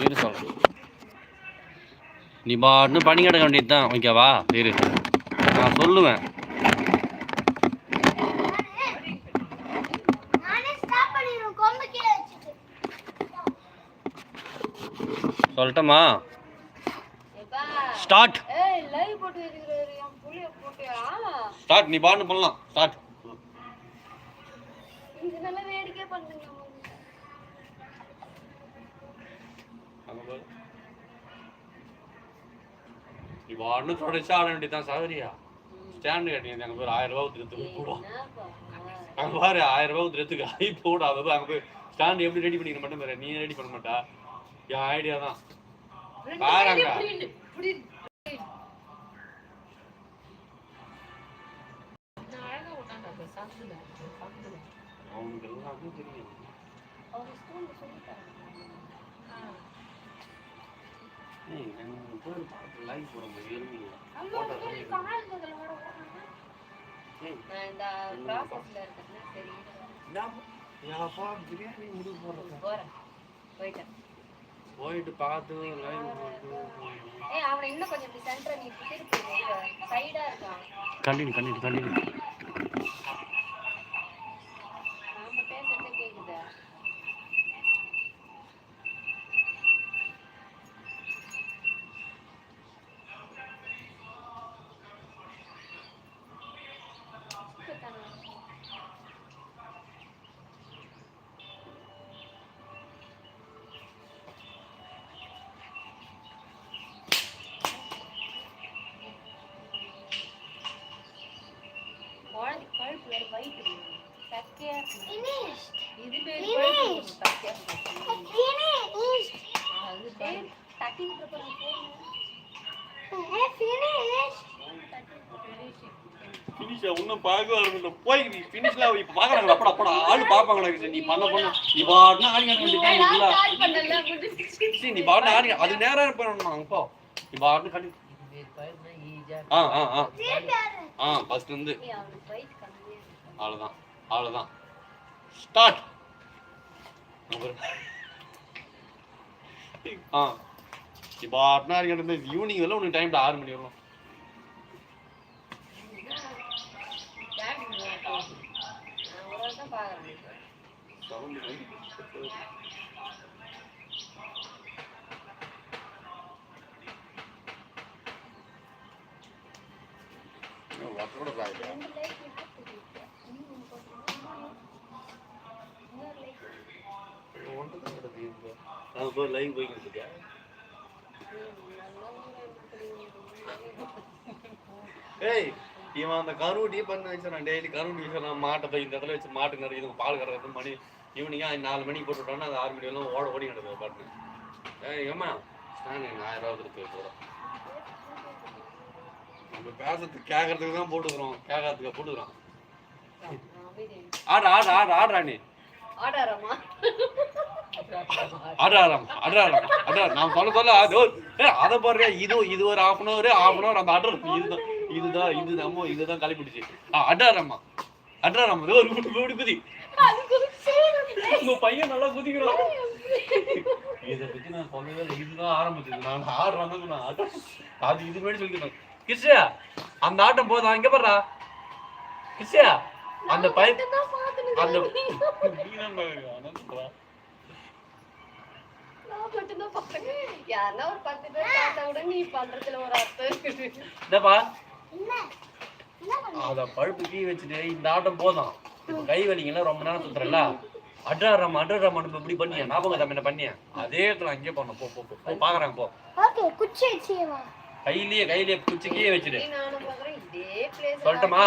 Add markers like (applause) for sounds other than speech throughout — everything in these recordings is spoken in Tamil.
இரு சொல்கிறேன் நீ பாட்டுன்னு பண்ணி கிடக்க வேண்டியது தான் ஓகேவா இரு. நான் சொல்லுவேன். சொல்லட்டமா? ஸ்டார்ட் ஸ்டார்ட் நீ பாட்டு பண்ணலாம். ஸ்டார்ட் நீ பாட்டுன்னு தொடச்சு ஆட வேண்டியது சாகரியா ஸ்டாண்டு கட்டிங்க அங்கே போய் ஆயிரம் ரூபா ஊற்றுறதுக்கு கூட அங்கே பாரு ஆயிரம் ரூபா ஊற்றுறதுக்கு ஐ போட அதை அங்கே போய் ஸ்டாண்ட் எப்படி ரெடி பண்ணிக்க மாட்டேன் பாரு நீ ரெடி பண்ண மாட்டா? என் ஐடியா தான். பாருங்க. அவனுக்கு எல்லாமே தெரியும். ஏய், நான் போய் பார்த்து போயிட்டு பார்த்து லைவ் போட்டு ஏய் அவனை இன்னும் கொஞ்சம் இப்படி சென்டர் நீ திருப்பி சைடா இருக்கான் கண்டினியூ கண்டினியூ கண்டினியூ ஃபினிஷ் இன்னும் பார்க்க வரணும் போய் நீ ஃபினிஷ்ல இப்ப பாக்குறாங்க அப்படா அப்படா ஆளு பாப்பாங்க எனக்கு. நீ பண்ண பண்ண. நீ பாட்டுனா ஆடி காட்ட நீ பாட்டுனா ஆடி அது நேரா இருப்பேன் அப்போ நீ பாட்டுனா கண்டி ஆ ஆ ஆ. திருப்பி ஆடு. ஆ ஃபர்ஸ்ட் வந்து ஏய், அவனுக்கு ஸ்டார்ட். ஆ. இப்போ பாட்டுனா ஆடி ஈவினிங் வரல உனக்கு டைம் ஆறு மணி வரலாம் வாட்டரோட நான் போய் லைவ் போய்கிட்டு இருக்கேன் ஏய் இவன் அந்த கருவட்டியே பண்ண வச்சிடறான் டெய்லி கருவட்டி வச்சான் மாட்டை போய் இந்த இடத்துல வச்சு மாட்டு நிறைய பால் கறக்கிறது மணி ஈவினிங்காக நாலு மணிக்கு போட்டுவிட்டோன்னா அது ஆறு மணி எல்லாம் ஓட ஓடி நடக்குது பாட்டு ஏய் ஏம்மா? ஸ்டாண்ட் எனக்கு ஆயிரம் ரூபா கொடுத்து போகிறோம் நம்ம பேசுறதுக்கு கேட்கறதுக்கு தான் போட்டுக்கிறோம். கேட்கறதுக்கு போட்டுக்கிறோம். ஆடு ஆடு ஆடு ஆடுறா நீ. ஆடாரமா? அடாரம் அடாரம் அடாரம் நான் சொல்ல சொல்ல அது அதை பாரு இது இது ஒரு ஹாஃப் அன் ஹாஃப் அந்த அடர் இதுதான் இதுதான் இது நம்ம இதுதான் கலைப்பிடிச்சு. அடாரம்மா அடாரம் இது ஒரு குடி குதி. உங்க பையன் நல்லா குதிக்கிறான். இதை பத்தி நான் சொல்லவே இல்லை. இதுதான் ஆரம்பிச்சது நான் ஆடுறாங்க நான் ஆட்டம் அது இது மாதிரி சொல்லிக்கிறேன். கிருஷ்யா அந்த ஆட்டம் போதா இங்க பாருடா. கிருஷ்யா அந்த பையன் அந்த பண்ண? அத பழுப்பு கீ வச்சுட்டு இந்த ஆட்டம் போதும். கை வலிங்கன்னா ரொம்ப நேரம் சுத்துறல அட்ராரம் அட்ராரம் நம்ம இப்படி பண்ணியா? ஞாபகம் என்ன பண்ணியா? அதே இடத்துல அங்கேயே போனோம் போ போ போ. பாக்குறாங்க போ. கையிலேயே கையிலேயே குச்சி கீழே ல சொல்லட்டுமா?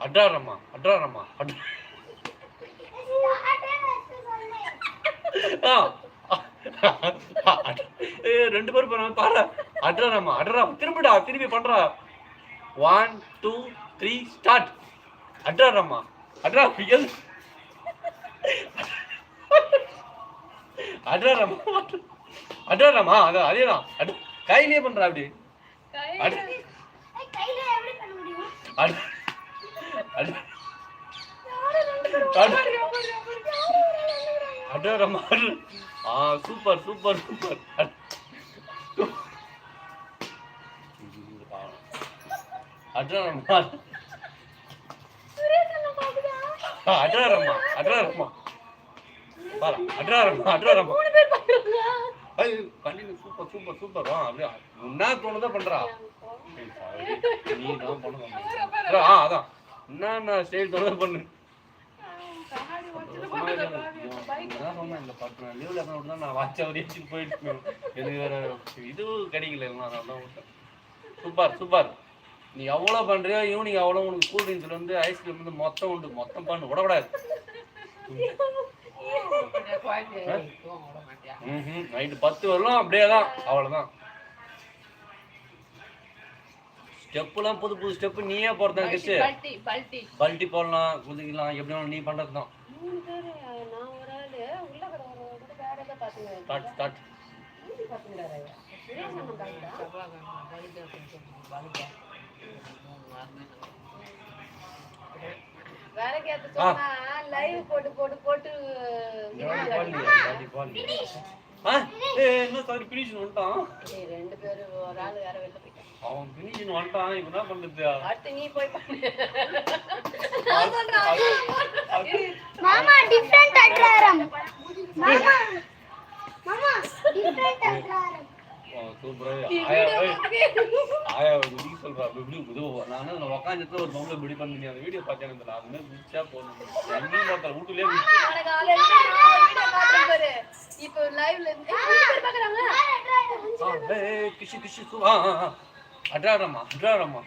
அட்ராரம்மா அட்ராரம்மா அட்ரா ரெண்டு பேரும் போறாங்க பாரு. அட்ராரம்மா அட்ராரம் திரும்பிடா திரும்பி பண்றா. ஒன் டூ த்ரீ ஸ்டார்ட் அட்ராரம்மா அட்ரா எது அட்ராரம்மா அட்ராரம்மா அதான் அதேதான் அடு கையிலேயே பண்றா அப்படி. ஆ சூப்பர் சூப்பர் சூப்பர். அடரம்மா. சுரேஷ் அண்ணா பாக்குதா? அடரம்மா அடரம்மா சூப்பர் சூப்பர் சூப்பர் வா அப்படியே என்ன தோணுதா பண்றா? நீ தான் பண்ணணும் ஆ அதான். என்ன ஸ்டைல் தோணுதா பண்ணு. சொன்னேன் நான் இதுவும் கிடைக்கல சூப்பர் சூப்பர் நீ எவ்வளோ பண்ணுறியோ ஈவினிங் அவ்வளோ உனக்கு கூல் ட்ரிங்க்ஸ்ல ஐஸ்கிரீம் வந்து மொத்தம் உண்டு. மொத்தம் பண்ணு விடக்கூடாது. நைட்டு பத்து வரலாம் அப்படியே தான் அவ்வளோதான் ஸ்டெப்புலாம் புது புது ஸ்டெப்பு நீயே போடுறதா கிச்சு பல்ட்டி போடலாம் குதிக்கலாம் எப்படி வேணாலும் நீ பண்ணுறது தான் ஸ்டார்ட் கேட்டு சொன்னா லைவ் போட்டு போட்டு போட்டு என்ன சாரி ஃபினிஷ் வந்துட்டான்? ரெண்டு பேரும் ஒரு ஆளு வேற வெளில போயிட்டான். அவன் ஃபினிஷ் வந்துட்டான் இப்போ என்ன பண்ணுறது அடுத்து நீ போய் பண்ணு மாமா டிஃப்ரெண்ட் அட்ராரம். மாமா மாமா டிஃப்ரெண்ட் அட்ராரம். உட்காந்துட்டு ஒரு பொம்பளை இப்படி பண்ணி அந்த வீடியோ பார்த்தேன் அந்த அது மாதிரி முடிச்சா போகணும் வீட்டுலயே. இப்போ லைவ்ல கிஷி கிஷி அட்ராரம்மா அட்ராரம்மா.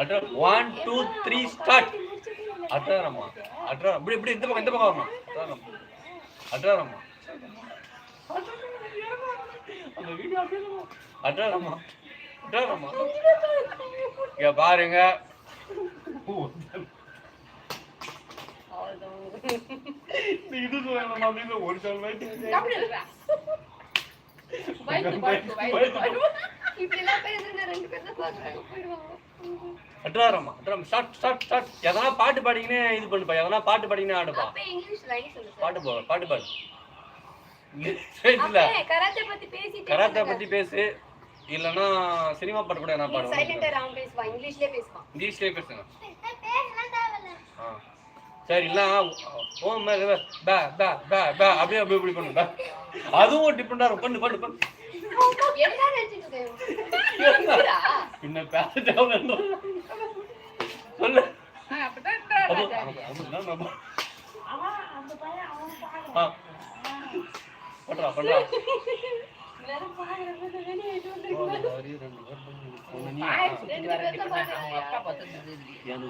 அட்ரா ஒன் டூ த்ரீ ஸ்டார்ட் அட்ராரம்மா அட்ரா இப்படி இப்படி இந்த பக்கம் இந்த பக்கம் வரணும் அட்ராரம்மா. அட்ராரம்மா. அந்த வீடியோ இங்க பாருங்க. நீ இது சொல்லணும் அப்படின்னு ஒரு சொல். அட்ராரம்மா ஸ்டார்ட் ஸ்டார்ட் ஸ்டார்ட் எதனா பாட்டு பாடிக்கினே இது பண்ணுப்பா எதனா பாட்டு பாடிக்கினே ஆடுப்பா. பாட்டு போ பாட்டு பாடு. கராத்தே பத்தி பேசு. இல்லனா சினிமா பாட்டு கூட நான் பாடுவேன் ராம் பேசுவா, இங்கிலீஷ்லயே பேசுவான். இங்கிலீஷ்லயே பேசுங்க. சரி இல்ல ஓ மேல பா பா பா பா அப்படியே அப்படியே இப்படி பண்ணு பா அதுவும் டிஃபரெண்டா இருக்கும். பண்ணு பண்ணு பண்ணு. என்ன நினைச்சிட்டு இருக்க? இருக்குடா. பின்ன பேச சொல்லு. அப்படிதான் நம்ம? பண்றா பண்றா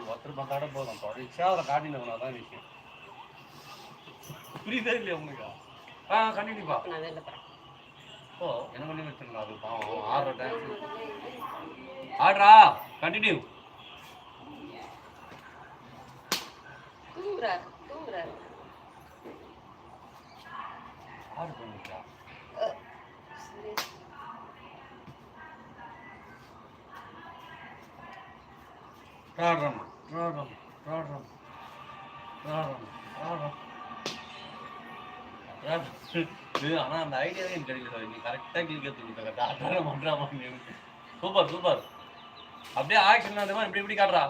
ஒருத்தர் பார்த்தாட போதும் தொடர்ச்சியா அதை தான் விஷயம் புரியுதா இல்லையா உனக்கு ஆ கண்டிப்பா ஓ என்ன பண்ணி வச்சிருந்தா அது பாவம் ஆடுற டான்ஸ் ஆடுறா கண்டினியூ தூங்குறாரு, தூங்குறாரு. ஆடு (laughs) பண்ணிட்டா அந்த ஐடியாவே எனக்கு கிடைக்கல நீ கிளிக்கிறதுக்கு டாக்டர் சூப்பர் சூப்பர் அப்படியே ஆக்ஷன் அந்த மாதிரி இப்படி இப்படி காட்டுறா.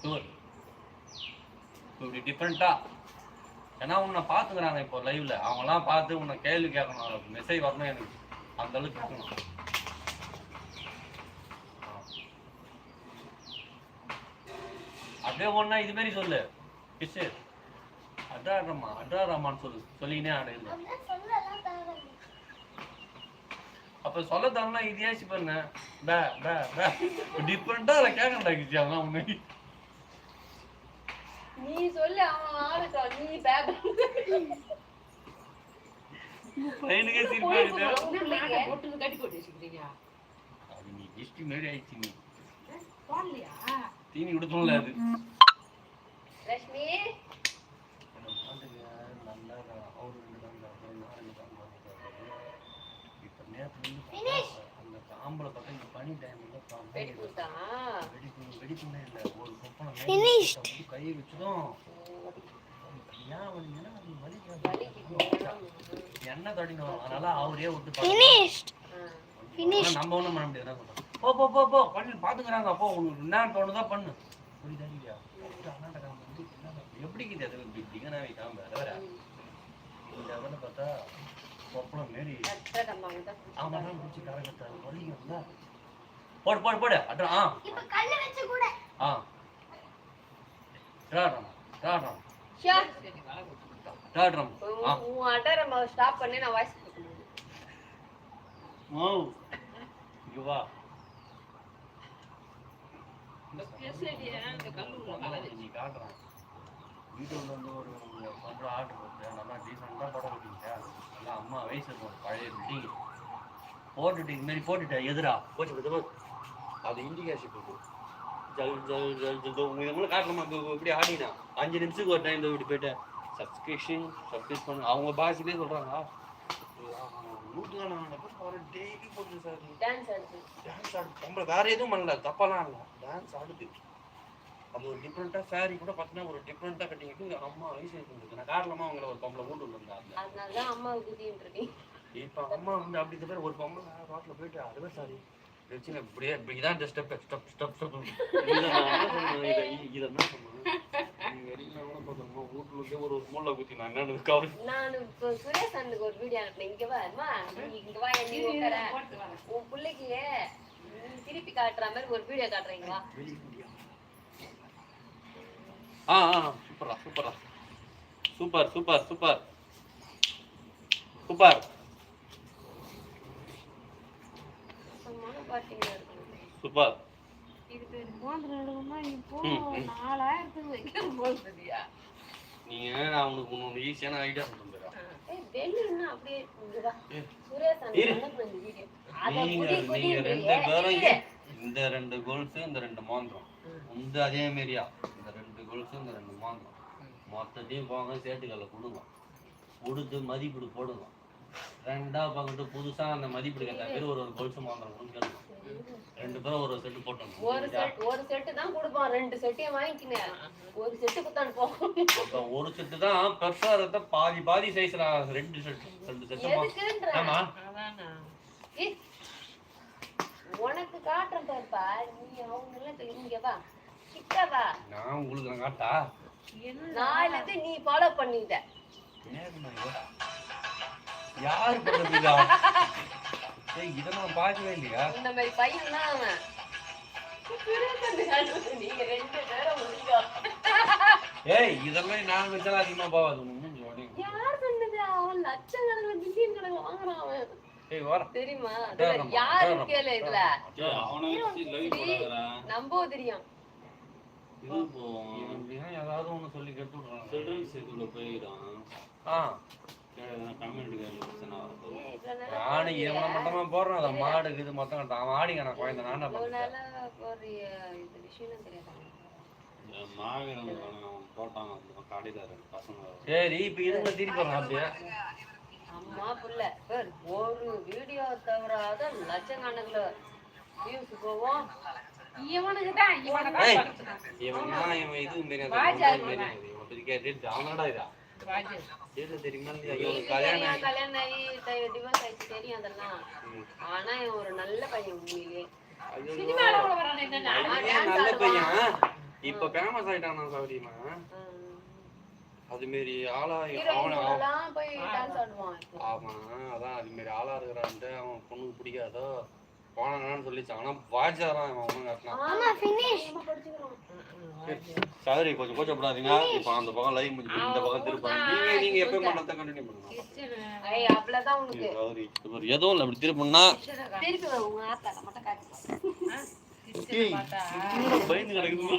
சூப்பர் இப்படி டிஃப்ரெண்டா ஏன்னா உன்னை பார்த்துக்கிறாங்க இப்போ லைவ்ல அவங்கலாம் பார்த்து உன்னை கேள்வி கேட்கணும். மெசேஜ் வரணும் எனக்கு. அந்த அளவுக்கு கேட்கணும் அப்படியே ஒன்னா இது மாதிரி சொல்லு. கிஷு அட்ராரம்மா அட்ராரம்மான்னு சொல்லு. சொல்லினே ஆடுது இல்லை அப்ப சொல்ல தரனா இதே பண்ண பே பே பே. டிஃப்ரெண்டா அதை கேட்கண்டா கிச்சு அவன் உன்னை நீ சொல்லு அவன் ஆளு நீ பேக் பையனுக்கே சிரிப்பு கட்டி போட்டு வச்சுக்கிறீங்க அது நீ கிஸ்டி மாதிரி ஆயிடுச்சு நீ. போடலையா தீனி கொடுத்தோம்ல அது. நல்லா அவரு ரெண்டு இப்ப ஆம்பளை பக்கம் இந்த பனி டைம்ல வெடி கொடுத்தா வெடிப்பு வெடிப்புமே இல்லை ஒரு கையை வச்சதும் ஏன் வலிங்கன்னா அது எண்ணெய் தடிக்கணும் அதனால அவரே விட்டு நம்ம ஒண்ணும் பண்ண முடியாது. என்ன போ போ போ போ. பண்ணி பாத்துக்கிறாங்க. அப்போ உனக்கு என்ன தோணுதோ பண்ணு. புரியுதா இல்லையா எப்படி இது அது இப்படி திகனா வைக்காம வேற வேற? இந்த இடத்துல பார்த்தா கொப்பளம் ஆமா தான் பிடிச்சி கரகத்தை வலிக்கும்ல போடு போடு போடு அட்ரா ஆ இப்ப கூட ஆ டாட்ரம் டாட்ரம் டாட்ரம் ஆ உன் உன் ஸ்டாப் பண்ணி நான் வாய்ஸ் ஓ இங்க நீ காட்டுறான் வீட்டுல வந்து ஒரு பண்ற ஆர்டர் கொடுத்தேன் நல்லா டீசெண்டாக படம் அம்மா வயசு இருக்கும் பழைய பில்டிங் போட்டுட்டு இது மாதிரி போட்டுட்ட எதிரா? போச்சு போச்சு அது இண்டிகேஷன் இருக்கு ஜல் ஜல் ஜல் ஜல் உங்க இதை காட்டணுமா? இப்போ இப்படி ஆடினா? அஞ்சு நிமிஷத்துக்கு ஒரு டைம் இப்படி போயிட்டு. சப்ஸ்கிரிப்ஷன் சப்ஸ்கிரைப் பண்ணு. அவங்க பாஷையிலே சொல்றாங்க. நூற்றுக்கணக்கான பேர் டெய்லி போட்டு சார். டான்ஸ் ஆடுது. டான்ஸ் ஆடு பொம்பளை வேற எதுவும் பண்ணல. தப்பாலாம் இல்லை. டான்ஸ் ஆடுது. அது ஒரு டிஃப்ரெண்ட்டாக சாரி கூட பார்த்தீங்கன்னா ஒரு டிஃப்ரெண்ட்டாக கட்டிங்கிட்டு அம்மா வயசு இருக்கு நான் காரணமா அவங்கள ஒரு பொம்பளை வீட்டு இருந்தாங்க. அதனால தான் அம்மாவுக்கு குதின்னு இப்போ அம்மா வந்து அப்படி இந்த ஒரு பொம்பளை ரோட்டில் போயிட்டு அதுவே சாரி வச்சு இப்படியே இப்படி இதான் இந்த ஸ்டெப் ஸ்டெப் ஸ்டெப் ஸ்டெப் இதை நான் என்ன சொன்னேன் இதை இதை என்ன சொன்னேன் நீங்கள் வெளியில் கூட பார்த்தோம்மா வீட்டுல ஒரு மூளை குத்தி நான் என்னன்னு கவலை. நான் இப்போ சுரேஷ் ஒரு வீடியோ அனுப்பினேன். இங்க வா அம்மா நீ இங்க வா நீ உட்கார. உன் பிள்ளைக்கு திருப்பி காட்டுற மாதிரி ஒரு வீடியோ காட்டுறீங்களா? ஆ ஆ சூப்பரா சூப்பரா super. Super. Super. Super super நீங்க நான் உனக்கு ஒன்று ஈஸியான ஐடியா ரெண்டு. இந்த ரெண்டு கோல்ஸ் இந்த ரெண்டு மாந்திரம் இந்த அதே மாதிரியா இந்த ரெண்டு கோல்ஸ் இந்த ரெண்டு மாந்திரம் மொத்தத்தையும் போங்க சேட்டுக்கல்ல கொடுங்க. கொடுத்து மதிப்பீடு போடுங்க. ரெண்டா பங்கிட்டு புதுசா அந்த மதிப்பீடு கேட்ட பேர் ஒரு ஒரு கொலுசு கொடுங்க கேளுங்க. ரெண்டு பேரும் ஒரு செட்டு போட்டோம் ஒரு செட் ஒரு செட்டு தான் கொடுப்பான் ரெண்டு செட்டையும் வாங்கிக்கினேன் ஒரு செட்டு குத்தான் போ மொத்தம் ஒரு செட்டு தான் பெருசா இருந்த பாதி பாதி சைஸ்ல ரெண்டு செட் ரெண்டு செட்டு ஆமா. உனக்கு காட்டுறேன் பாருப்பா. நீ அவங்க எல்லாம் இங்க வா. நான் உங்களுக்கு நான் காட்டா? நீ ஃபாலோ பண்ணிட்ட? யாரு பண்றதுக்கா ஏய் இதை நான் பார்க்கவே இல்லையா? இந்த மாதிரி பையன் தான் அவன். நீங்க ரெண்டு பேரும் முடியும். ஏய் இதெல்லாம் நான் வச்சாலும் அதிகமா. யார் சொன்னது? அவன் லட்சக்கணக்கில் பில்லியன் கணக்கு வாங்குறான் அவன். ஏய் வர தெரியுமா? யாரு கேளு இதுல? நம்ப தெரியும். இது ஏன் ஏதாவது ஒண்ணு சொல்லி கெட்டு விடுறான் சில்ட்ரன்ஸ் இதுக்குள்ள போயிடும். ஆ. நானும் இவனை மொத்தமா போடுறேன். அதை மாடு இது மொத்தம் அவன் ஆடிங்க நான் குழந்தை நான் சரி இப்ப இதுல திருப்பி அப்படியே. அம்மா புள்ள. ஒரு வீடியோ தவிராத லட்சக்கணக்குல போவோம் இவனுக்கு தான். இவன் இவன் இதுவும் தெரியாது அவனடா இதா? கல்யாணம் ஆகி டிவோர்ஸ் ஆயிடுச்சு. தெரியும் அதெல்லாம். ஆனா இவன் ஒரு நல்ல பையன் உண்மையிலே. நல்ல பையன். இப்ப ஃபேமஸ் ஆயிட்டானா சௌரியமா அது மாரி ஆளா அவன. ஆமா. அதான் அது மாரி ஆளா இருக்கிறான்ட்டு அவன் பொண்ணுக்கு பிடிக்காதோ? போனாங்கன்னு சொல்லிச்சு ஆனா வாஜாரான் அவன் ஒண்ணும் காட்டினான் சௌரி கொஞ்சம் கோச்சப்படாதீங்க. இப்போ அந்த பக்கம் லைவ் முடிஞ்சு இந்த பக்கம் திருப்பாங்க நீங்க நீங்க எப்போ பண்ணதை கண்டினியூ பண்ணுங்க. சௌரி எதுவும் இல்லை அப்படி திருப்பினா பயந்து கிடக்குது.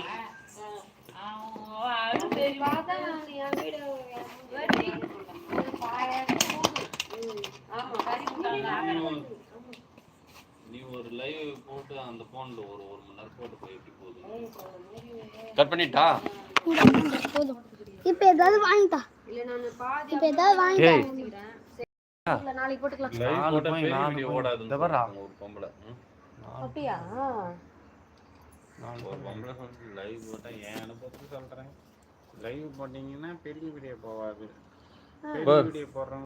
ஆமா கறி கொடுத்தாங்க. நீ ஒரு லைவ் போட்டு அந்த போன்ல ஒரு ஒரு மணி நேரம் போட்டு போய் எப்படி போகுது? கட் பண்ணிட்டா? இப்ப ஏதாவது வாங்கிட்டா. இல்ல நான் பாதி இப்ப ஏதாவது வாங்கிட்டா. வச்சுக்கிறேன் இல்ல, நாளைக்கு போட்டுக்கலாம். வீடியோ ஒரு பொம்பளை. அப்படியா? ஒரு பொம்பளை சொல்லிட்டு லைவ் போட்டா என் அனுபவத்துக்கு சொல்றேன். லைவ் போட்டீங்கன்னா பெரிய வீடியோ போவாது. பெரிய பார். வீடியோ போடுறவங்க